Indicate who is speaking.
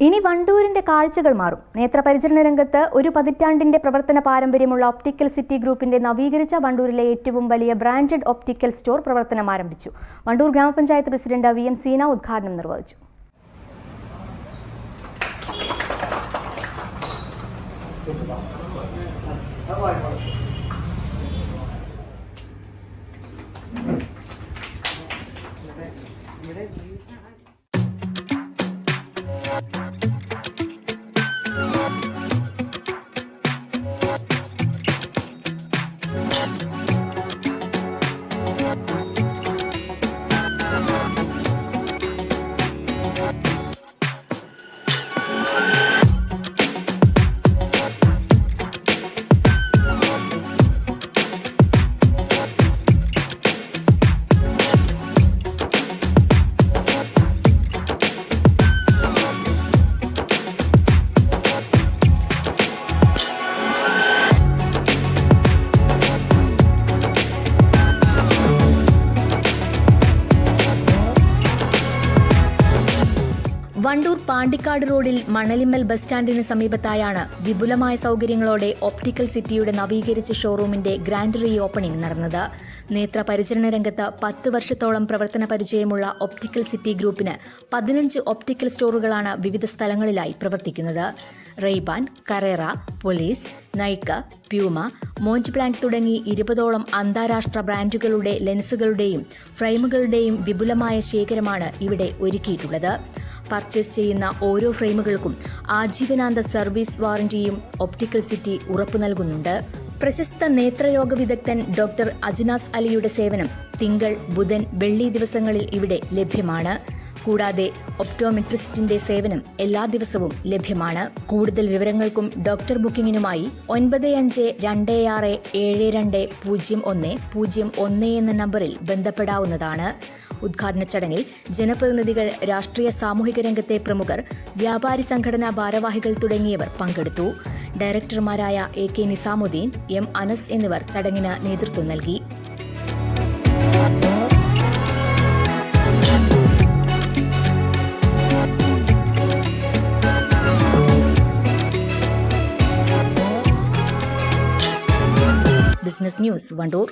Speaker 1: ഇനി വണ്ടൂരിന്റെ കാഴ്ചകൾ മാറും നേത്രപരിചരണ രംഗത്ത് ഒരു പതിറ്റാണ്ടിന്റെ പ്രവർത്തന പാരമ്പര്യമുള്ള ഒപ്റ്റിക്കൽ സിറ്റി ഗ്രൂപ്പിന്റെ നവീകരിച്ച വണ്ടൂരിലെ ഏറ്റവും വലിയ ബ്രാൻഡഡ് ഒപ്റ്റിക്കൽ സ്റ്റോർ പ്രവർത്തനം ആരംഭിച്ചു വണ്ടൂർ ഗ്രാമപഞ്ചായത്ത് പ്രസിഡന്റ് വി എം സീന ഉദ്ഘാടനം നിർവഹിച്ചു വണ്ടൂർ പാണ്ടിക്കാട് റോഡിൽ മണലിമ്മൽ ബസ് സ്റ്റാൻഡിന് സമീപത്തായാണ് വിപുലമായ സൗകര്യങ്ങളോടെ ഒപ്റ്റിക്കൽ സിറ്റിയുടെ നവീകരിച്ച ഷോറൂമിന്റെ ഗ്രാൻഡ് റീ ഓപ്പണിംഗ് നടന്നത്. നേത്ര പരിചരണ രംഗത്ത് പത്ത് വർഷത്തോളം പ്രവർത്തന പരിചയമുള്ള ഒപ്റ്റിക്കൽ സിറ്റി ഗ്രൂപ്പിന് പതിനഞ്ച് ഒപ്റ്റിക്കൽ സ്റ്റോറുകളാണ് വിവിധ സ്ഥലങ്ങളിലായി പ്രവർത്തിക്കുന്നത്. Ray Ban Carrera Police Nike Puma Mont Blanc തുടങ്ങി ഇരുപതോളം അന്താരാഷ്ട്ര ബ്രാൻഡുകളുടെ ലെൻസുകളുടെയും ഫ്രെയിമുകളുടെയും വിപുലമായ ശേഖരമാണ് ഇവിടെ ഒരുക്കിയിട്ടുള്ളത്. പർച്ചേസ് ചെയ്യുന്ന ഓരോ ഫ്രെയിമുകൾക്കും ആജീവനാന്ത സർവീസ് വാറന്റിയും ഒപ്റ്റിക്കൽ സിറ്റി ഉറപ്പു നൽകുന്നുണ്ട്. പ്രശസ്ത നേത്രരോഗ വിദഗ്ധൻ ഡോക്ടർ അജ്നാസ് അലിയുടെ സേവനം തിങ്കൾ ബുധൻ വെള്ളി ദിവസങ്ങളിൽ ഇവിടെ ലഭ്യമാണ്. കൂടാതെ ഒപ്റ്റോമെട്രിസ്റ്റിന്റെ സേവനം എല്ലാ ദിവസവും ലഭ്യമാണ്. കൂടുതൽ വിവരങ്ങൾക്കും ഡോക്ടർ ബുക്കിംഗിനുമായി ഒൻപത് അഞ്ച് രണ്ട് ആറ് ഏഴ് രണ്ട് പൂജ്യം ഒന്ന് പൂജ്യം ഒന്ന് എന്ന നമ്പറിൽ ബന്ധപ്പെടാവുന്നതാണ്. ഉദ്ഘാടന ചടങ്ങിൽ ജനപ്രതിനിധികൾ രാഷ്ട്രീയ സാമൂഹിക രംഗത്തെ പ്രമുഖർ വ്യാപാരി സംഘടനാ ഭാരവാഹികൾ തുടങ്ങിയവർ പങ്കെടുത്തു. ഡയറക്ടർമാരായ A K Nizamuddin M Anas എന്നിവർ ചടങ്ങിന് നേതൃത്വം നൽകി. Business news Wandoor.